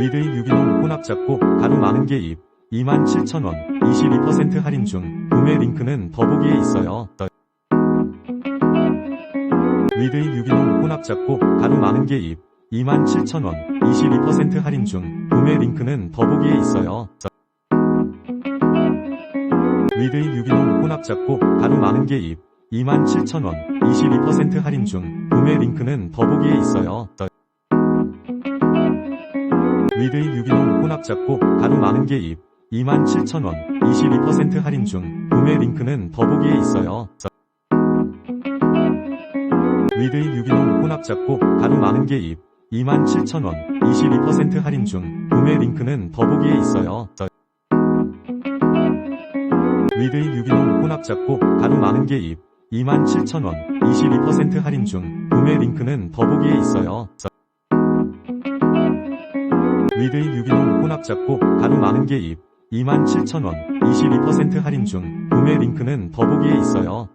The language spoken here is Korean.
위드의 유기농 혼합 잡고 가루 많은 게 입. 27,000원, 22% 할인 중. 구매 링크는 더보기에 있어요. 위드의 유기농 혼합 잡고 가루 많은 게 입. 27,000원, 22% 할인 중. 구매 링크는 더보기에 있어요. 위드의 유기농 혼합 잡고 가루 많은 게 입. 27,000원, 22% 할인 중. 구매 링크는 더보기에 있어요. 위드의 유기농 혼합 잡고 가루 많은 게 입. 27,000원, 22% 할인 중. 구매 링크는 더보기에 있어요. 위드의 유기농 혼합 잡고 가루 많은 게 입. 27,000원, 22% 할인 중. 구매 링크는 더보기에 있어요. 위드의 유기농 혼합 잡고 가루 많은 게 입. 27,000원, 22% 할인 중. 구매 링크는 더보기에 있어요. 위드의 유기농 혼합 잡고 가루 많은 게 입. 27,000원, 22% 할인 중. 구매 링크는 더보기에 있어요.